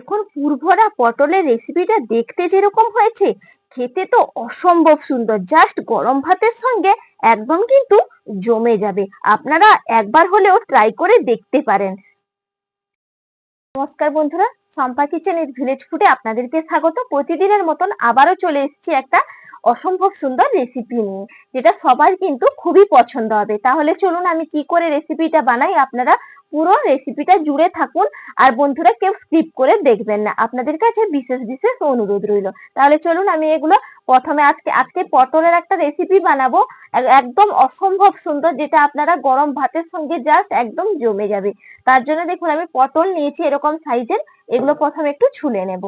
এখন পুরভরা পটলের রেসিপিটা দেখতে যেরকম হয়েছে, খেতে তো অসম্ভব সুন্দর। জাস্ট গরম ভাতের সঙ্গে একদম কিন্তু জমে যাবে। আপনারা একবার হলেও ট্রাই করে দেখতে পারেন। নমস্কার বন্ধুরা, সম্পা কিচেনের ভিলেজ ফুডে আপনাদেরকে স্বাগত। প্রতিদিনের মতন আবারও চলে এসেছি একটা অসম্ভব সুন্দর রেসিপি নিয়ে, যেটা সবার কিন্তু খুবই পছন্দ হবে। তাহলে চলুন আমি কি করে রেসিপিটা বানাই, আপনারা পুরো রেসিপিটা জুড়ে থাকুন আর বন্ধুরা কেউ স্কিপ করে দেখবেন না। আপনাদের কাছে বিশেষ বিশেষ অনুরোধ রইল। তাহলে চলুন আমি এগুলো প্রথমে আজকে আজকে পটলের একটা রেসিপি বানাবো। একদম অসম্ভব সুন্দর, যেটা আপনারা গরম ভাতের সঙ্গে জাস্ট একদম জমে যাবে। তার জন্য দেখুন, আমি পটল নিয়েছি এরকম সাইজের এগুলো প্রথমে একটু ছুলে নেব।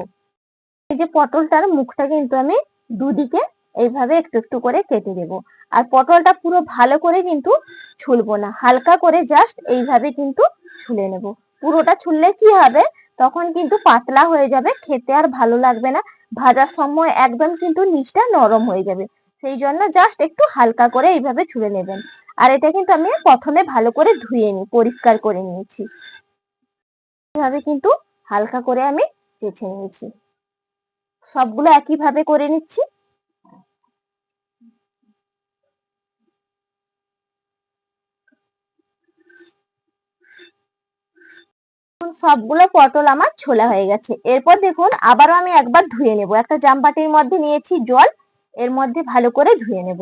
এই যে পটলটার মুখটা কিন্তু আমি দুদিকে এইভাবে একটু একটু করে কেটে দেব আর পটলটা পুরো ভালো করে কিন্তু ছুলবো না। হালকা করে জাস্ট এইভাবে কিন্তু ছুলে নেব। পুরোটা ছুললে কি হবে? তখন কিন্তু পাতলা হয়ে যাবে, খেতে আর ভালো লাগবে না। ভাজার সময় একদম কিন্তু নিচটা নরম হয়ে যাবে। সেই জন্য জাস্ট একটু হালকা করে এইভাবে ছুলে নেবেন। আর এটা কিন্তু আমি প্রথমে ভালো করে ধুয়ে নিই পরিষ্কার করে নিয়েছি। এইভাবে কিন্তু হালকা করে আমি চেঁচে নিয়েছি। সবগুলো একইভাবে করে নিচ্ছি। সবগুলো পটল আমার ছোলা হয়ে গেছে। এরপর দেখুন, আবারও আমি একবার ধুয়ে নেব। একটা জামবাটির মধ্যে নিয়েছি জল, এর মধ্যে ভালো করে ধুয়ে নেব।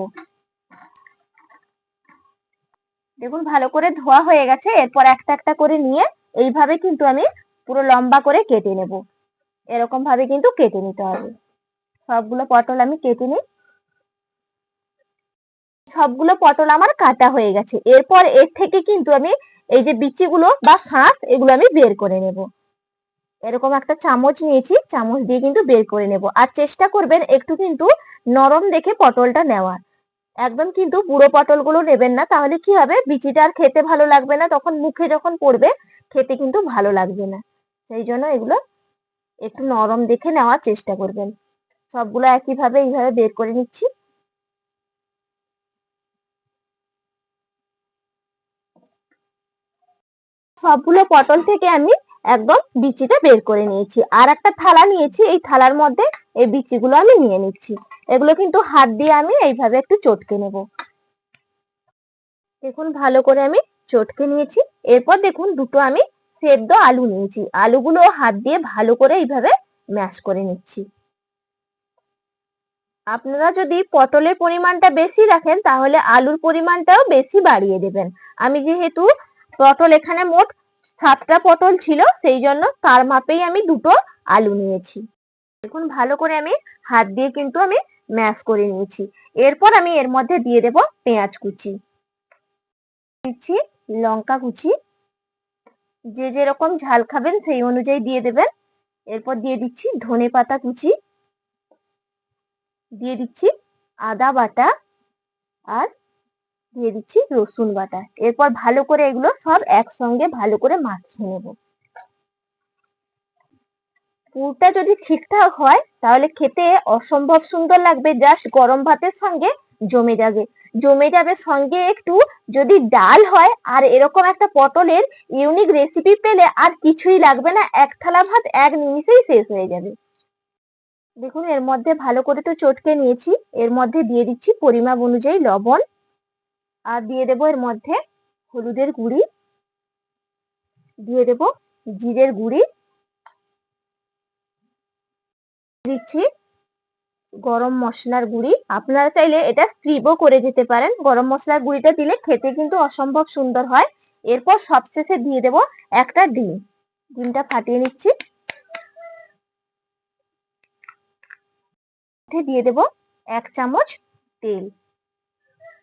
দেখুন, ভালো করে ধোয়া হয়ে গেছে। এরপর একটা একটা করে নিয়ে এইভাবে কিন্তু আমি পুরো লম্বা করে কেটে নেব। এরকম ভাবে কিন্তু কেটে নিতে হবে। সবগুলো পটল আমি কেটে নিই। সবগুলো পটল আমার কাটা হয়ে গেছে। এরপর এর থেকে কিন্তু আমি এই যে বিচিগুলো বা শাঁস এগুলো আমি বের করে নেব। এরকম একটা চামচ নিয়েছি, চামচ দিয়ে কিন্তু বের করে নেব। আর চেষ্টা করবেন একটু কিন্তু নরম দেখে পটলটা নেওয়ার। একদম কিন্তু বুড়ো পটলগুলো নেবেন না, তাহলে কি হবে? বিচিটা আর খেতে ভালো লাগবে না, তখন মুখে যখন পড়বে, খেতে কিন্তু ভালো লাগবে না। সেই জন্য এগুলো একটু নরম দেখে নেওয়ার চেষ্টা করবেন। সবগুলো একইভাবে এইভাবে বের করে নিচ্ছি। সবগুলো পটল থেকে আমি একদম বিচিটা বের করে নিয়েছি। আর একটা থালা নিয়েছি, এই থালার মধ্যে এই বিচিগুলো আমি নিয়ে নিচ্ছি। এগুলো কিন্তু হাত দিয়ে আমি এইভাবে একটু চটকে নেব। দেখুন, ভালো করে আমি চটকে নিয়েছি। এরপর দেখুন, দুটো আমি সেদ্ধ আলু নিয়েছি। আলুগুলো হাত দিয়ে ভালো করে এইভাবে ম্যাশ করে নিচ্ছি। আপনারা যদি পটলের পরিমাণটা বেশি রাখেন, তাহলে আলুর পরিমাণটাও বেশি বাড়িয়ে দেবেন। আমি যেহেতু পটল এখানে মোট সাতটা পটল ছিল, সেই জন্য তার মাপেই আমি দুটো আলু নিয়েছি। দেখুন, ভালো করে আমি হাত দিয়ে কিন্তু আমি ম্যাশ করে নিয়েছি। এরপর আমি এর মধ্যে দিয়ে দেব পেঁয়াজ কুচি। দিচ্ছি লঙ্কা কুচি। যে যেরকম ঝাল খাবেন সেই অনুযায়ী দিয়ে দেবেন। এরপর দিয়ে দিচ্ছি ধনে পাতা কুচি। দিয়ে দিচ্ছি আদা বাটা আর দিয়ে দিচ্ছি রসুন বাটা। এরপর ভালো করে এগুলো সব একসঙ্গে ভালো করে মাখিয়ে নেব। পুরটা যদি ঠিকঠাক হয়, তাহলে খেতে অসম্ভব সুন্দর লাগবে, জাস্ট গরম ভাতের সঙ্গে জমে যাবে। জমে যাবে সঙ্গে একটু যদি ডাল হয়, আর এরকম একটা পটলের ইউনিক রেসিপি পেলে আর কিছুই লাগবে না, এক থালা ভাত এক নিমিষেই শেষ হয়ে যাবে। দেখুন, এর মধ্যে ভালো করে তো চটকে নিয়েছি। এর মধ্যে দিয়ে দিচ্ছি পরিমাপ অনুযায়ী লবণ। আর দিয়ে দেবো এর মধ্যে হলুদের গুঁড়ি, দিয়ে দেবো জিরের গুঁড়ি, দিচ্ছি গরম মশলার গুঁড়ি। আপনারা চাইলে এটা স্ক্রিবও করে দিতে পারেন। গরম মশলার গুঁড়িটা দিলে খেতে কিন্তু অসম্ভব সুন্দর হয়। এরপর সবশেষে দিয়ে দেব একটা ডিম। ডিমটা ফাটিয়ে নিচ্ছি। দিয়ে দেব এক চামচ তেল।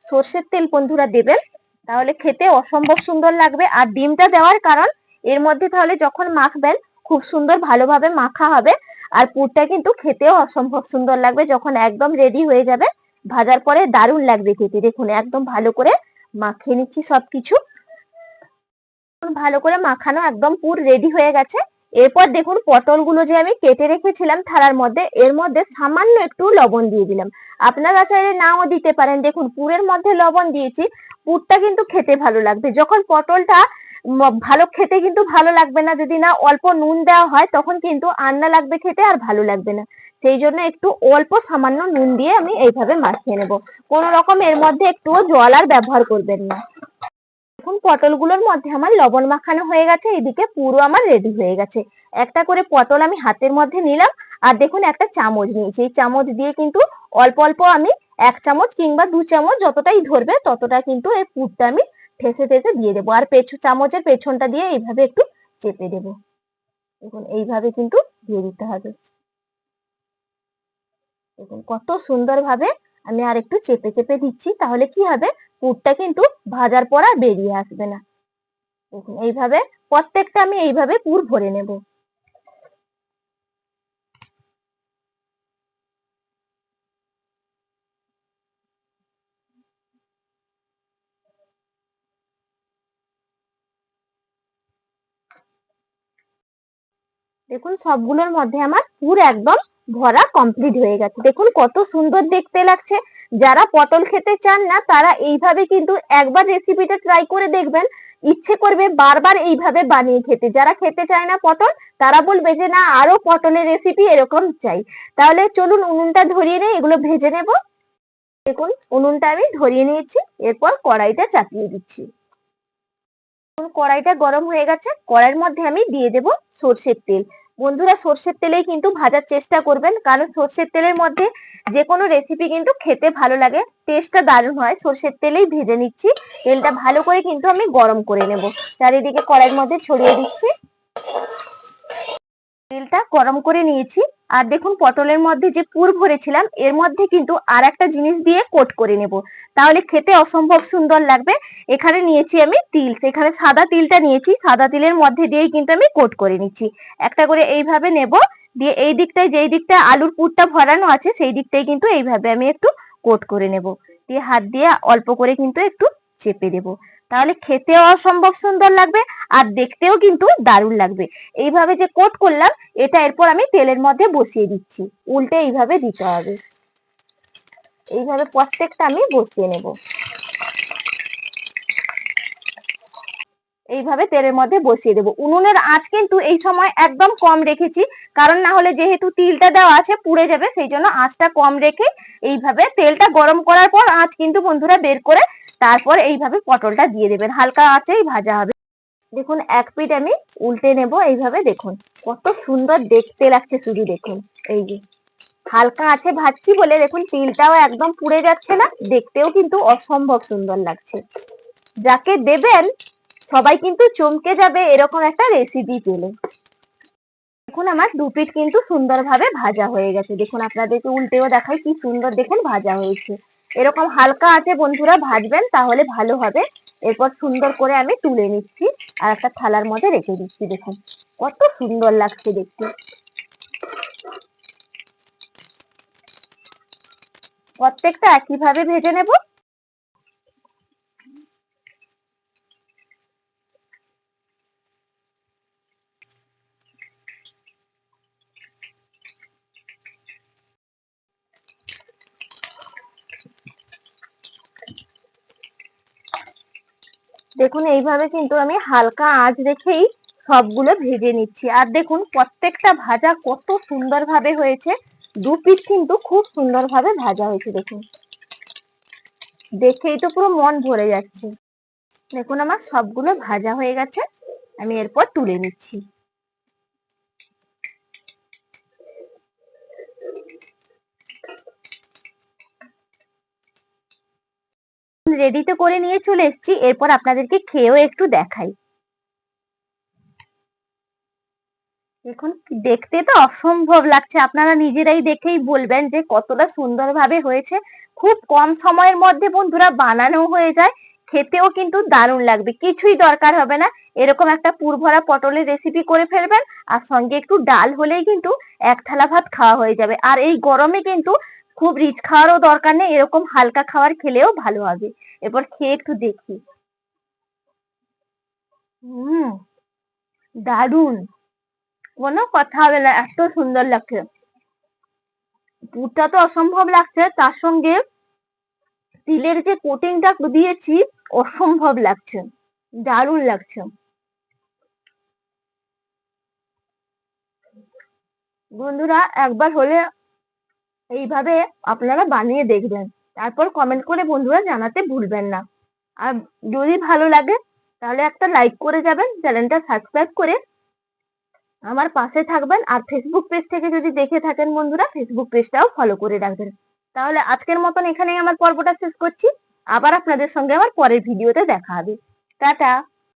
সর্ষের তেল বন্ধুরা দেবেন, তাহলে খেতে অসম্ভব সুন্দর লাগবে। আর ডিমটা দেওয়ার কারণ, এর মধ্যে তাহলে যখন মাখবেন, খুব সুন্দর ভালোভাবে মাখা হবে। আর পুরটা কিন্তু খেতেও অসম্ভব সুন্দর লাগবে, যখন একদম রেডি হয়ে যাবে। ভাজার পরে দারুণ লাগবে খেতে। দেখুন, একদম ভালো করে মাখিয়ে নিচ্ছি সবকিছু। ভালো করে মাখানো একদম পুর রেডি হয়ে গেছে। এরপর দেখুন পটলগুলো যে আমি কেটে রেখেছিলাম থালার মধ্যে, এর মধ্যে সামান্য একটু লবণ দিয়ে দিলাম। আপনারা চাইলে নাও দিতে পারেন। দেখুন পুরের মধ্যে লবণ দিয়েছি, পুরটা কিন্তু খেতে ভালো লাগবে। যখন পটলটা ভালো খেতে কিন্তু ভালো লাগবে না, যদি না অল্প নুন দেওয়া হয়, তখন কিন্তু আন্না লাগবে খেতে আর ভালো লাগবে না। সেই জন্য একটু অল্প সামান্য নুন দিয়ে আমি এইভাবে মাখিয়ে নেব। কোনো রকম এর মধ্যে একটুও জল আর ব্যবহার করবেন না। এখন পটলগুলোর মধ্যে আমার লবণ মাখানো হয়ে গেছে, এদিকে পুরো আমার রেডি হয়ে গেছে। একটা করে পটল আমি হাতের মধ্যে নিলাম, আর দেখুন একটা চামচ নিয়েছি। এই চামচ দিয়ে কিন্তু অল্প অল্প আমি এক চামচ কিংবা দু চামচ যতটাই ধরবে, ততটা কিন্তু এই পুরটা আমি ঠেসে ঠেসে দিয়ে দেবো। আর পেছ, চামচের পেছনটা দিয়ে এইভাবে একটু চেপে দেবো। দেখুন, এইভাবে কিন্তু দিয়ে দিতে হবে। দেখুন, কত সুন্দর ভাবে আমি আর একটু চেপে চেপে দিচ্ছি, তাহলে কি হবে? পুরটা কিন্তু ভাজার পর আর বেরিয়ে আসবে না। এইভাবে প্রত্যেকটা আমি এইভাবে পুর ভরে নেব। দেখুন, সবগুলোর মধ্যে আমার পুর একদম ভরা কমপ্লিট হয়ে গেছে। দেখুন কত সুন্দর দেখতে লাগছে। যারা পটল খেতে চান না, তারা এইভাবে কিন্তু একবার রেসিপিটা ট্রাই করে দেখবেন। ইচ্ছে করবে বারবার এইভাবে বানিয়ে খেতে। যারা খেতে চায় না পটল, তারা বলবে যে, না, আরও পটলের রেসিপি এরকম চাই। তাহলে চলুন উনুনটা ধরিয়ে নিয়ে এগুলো ভেজে নেব। দেখুন, উনুনটা আমি ধরিয়ে নিয়েছি, এরপর কড়াইটা চাপিয়ে দিচ্ছি। কড়াইটা গরম হয়ে গেছে। কড়াইয়ের মধ্যে আমি দিয়ে দেব সর্ষের তেল। বন্ধুরা সর্ষের তেলেই কিন্তু ভাজার চেষ্টা করবেন, কারণ সর্ষের তেলের মধ্যে যে কোনো রেসিপি কিন্তু খেতে ভালো লাগে টেস্টটা দারুণ হয়। সর্ষের তেলেই ভেজে নিচ্ছি, তেলটা ভালো করে কিন্তু আমি গরম করে নেব। চারিদিকে কড়াইয়ের মধ্যে ছড়িয়ে দিচ্ছি। তেলটা গরম করে নিয়েছি। আর দেখুন পটলের মধ্যে যে পুর ভরেছিলাম, এর মধ্যে কিন্তু আর একটা জিনিস দিয়ে কোট করে নেব। তাহলে খেতে অসম্ভব সুন্দর লাগবে। এখানে নিয়েছি আমি তিল। এখানে সাদা তিলটা নিয়েছি। সাদা তিলের মধ্যে দিয়েই কিন্তু আমি কোট করে নিচ্ছি। একটা করে এইভাবে নেব। দিয়ে এই দিকটায় যেই দিকটা আলুর পুরটা ভরানো আছে, সেই দিকটাই কিন্তু এইভাবে আমি একটু কোট করে নেব। দিয়ে হাত দিয়ে অল্প করে কিন্তু একটু চেপে দেব। তাহলে খেতেও অসম্ভব সুন্দর লাগবে আর দেখতেও কিন্তু দারুণ লাগবে। এইভাবে যে কোট করলাম, এটা এরপর আমি তেলের মধ্যে বসিয়ে দিচ্ছি। উল্টে এইভাবে দিতে হবে। এইভাবে প্রত্যেকটা আমি বসিয়ে নেব। এইভাবে তেলের মধ্যে বসিয়ে দেবো। উনুনের আঁচ কিন্তু এই সময় একদম কম রেখেছি, কারণ না হলে যেহেতু তিলটা দেওয়া আছে পুড়ে যাবে, সেই জন্য আঁচটা কম রেখে এইভাবে তেলটা গরম করার পর আঁচ কিন্তু বন্ধুরা বের করে তারপর এইভাবে পটলটা দিয়ে দেবেন। হালকা আঁচেই ভাজা হবে। দেখুন, এক পিঠ আমি উল্টে নেব এইভাবে। দেখুন, কত সুন্দর দেখতে লাগছে শুধু। দেখুন, এই যে হালকা আছে ভাজছি বলে দেখুন, তিলটাও একদম পুড়ে যাচ্ছে না। দেখতেও কিন্তু অসম্ভব সুন্দর লাগছে। যাকে দেবেন, সবাই কিন্তু চমকে যাবে এরকম একটা রেসিপি পেলে। দেখুন, আমার দু পিঠ কিন্তু সুন্দরভাবে ভাজা হয়ে গেছে। দেখুন, আপনাদেরকে উল্টেও দেখাই কি সুন্দর দেখুন, ভাজা হয়েছে। এরকম হালকা আছে বন্ধুরা ভাজবেন, তাহলে ভালো হবে। এরপর সুন্দর করে আমি তুলে নিচ্ছি, আর একটা থালার মধ্যে রেখে দিচ্ছি, দেখুন। কত সুন্দর লাগছে দেখতে। প্রত্যেকটা একইভাবে ভেজে নেব। দেখুন, এইভাবে কিন্তু আমি হালকা আঁচ রেখেই সবগুলো ভেজে নিচ্ছি। আর দেখুন, প্রত্যেকটা ভাজা কত সুন্দরভাবে হয়েছে। দু পিঠ কিন্তু খুব সুন্দরভাবে ভাজা হয়েছে, দেখুন। দেখেই তো পুরো মন ভরে যাচ্ছে। দেখুন, আমার সবগুলো ভাজা হয়ে গেছে। আমি এরপর তুলে নিচ্ছি। রেডি তো করে নিয়ে চলে এসেছি। এরপর আপনাদেরকে খেয়েও একটু দেখাই। দেখুন, দেখতে তো অসম্ভব লাগছে। আপনারা নিজেরাই দেখেই বলবেন যে কতটা সুন্দরভাবে হয়েছে। খুব কম সময়ের মধ্যে বন্ধুরা বানানো হয়ে যায়। খেতেও কিন্তু দারুণ লাগবে। কিছুই দরকার হবে না। এরকম একটা পুরভরা পটলের রেসিপি করে ফেলবেন আর সঙ্গে একটু ডাল হলেই কিন্তু এক থালা ভাত খাওয়া হয়ে যাবে। আর এই গরমে কিন্তু খুব রিচ খাওয়ারও দরকার নেই, এরকম হালকা খাবার খেলেও ভালো হবে। এরপর খেয়ে একটু দেখি। হুম দারুণ কোনো কথা হবে না, এত সুন্দর লাগছে। দুধটা তো অসম্ভব লাগছে, তার সঙ্গে তিলের যে কোটিংটা দিয়েছি, অসম্ভব লাগছে, দারুণ লাগছে। বন্ধুরা, একবার হলে এইভাবে আপনারা বানিয়ে দেখবেন। তারপর কমেন্ট করে বন্ধুরা জানাতে ভুলবেন না। আর যদি ভালো লাগে, তাহলে একটা লাইক করে যাবেন, চ্যানেলটা সাবস্ক্রাইব করে আমার পাশে থাকবেন। আর ফেসবুক পেজ থেকে যদি দেখে থাকেন বন্ধুরা ফেসবুক পেজটাও ফলো করে রাখবেন। তাহলে আজকের মতন এখানেই আমার পর্বটা শেষ করছি। আবার আপনাদের সঙ্গে আমার পরের ভিডিওতে দেখা হবে। টাটা!